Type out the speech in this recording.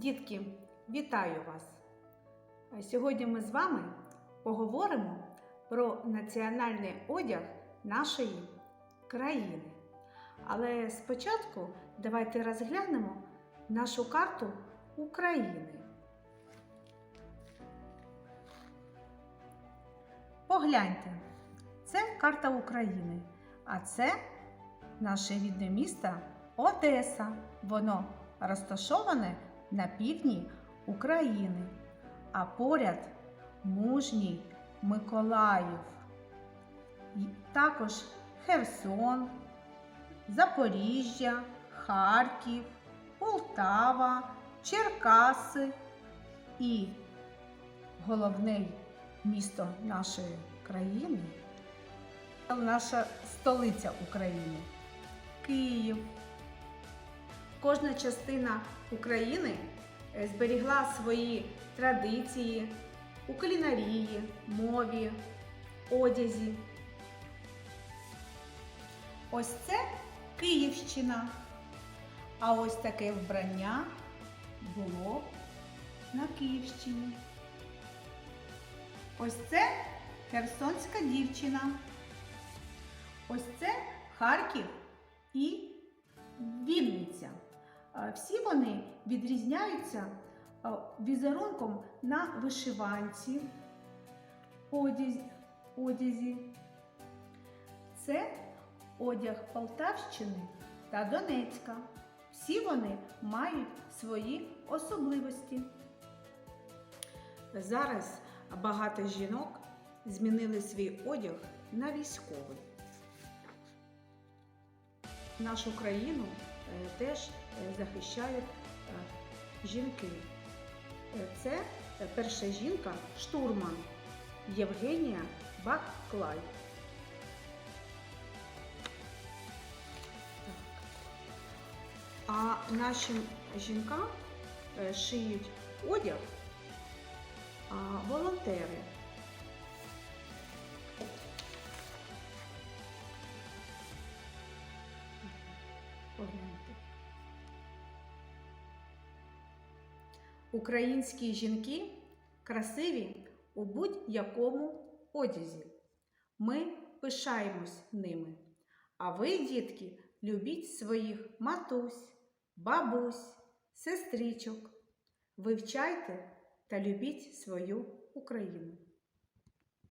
Дітки, вітаю вас! Сьогодні ми з вами поговоримо про національний одяг нашої країни. Але спочатку давайте розглянемо нашу карту України. Погляньте, це карта України, а це наше рідне місто Одеса. Воно розташоване на півдні України, а поряд мужній Миколаїв. І Також Херсон, Запоріжжя, Харків, Полтава, Черкаси і головне місто нашої країни, наша столиця України Київ. Кожна частина України е, зберігла свої традиції у кулінарії, мові, одязі. Ось це Київщина. А ось таке вбрання було на Київщині. Ось це херсонська дівчина. Ось це Харків і Вінниця. Е, Всі вони відрізняються е, візерунком на вишиванці, одязі. Це одяг Полтавщини та Донецька. Всі вони мають свої особливості. Зараз багато жінок змінили свій одяг на військовий. Нашу країну теж е, захищають е, жінки. Е, Це е, перша жінка штурман Євгенія Баклай. А нашим жінкам е, шиють одяг волонтери. Погляньте. Українські жінки красиві у будь-якому одязі. Ми пишаємось ними. А ви, дітки, любіть своїх матусь, бабусь, сестричок. Вивчайте та любіть свою Україну.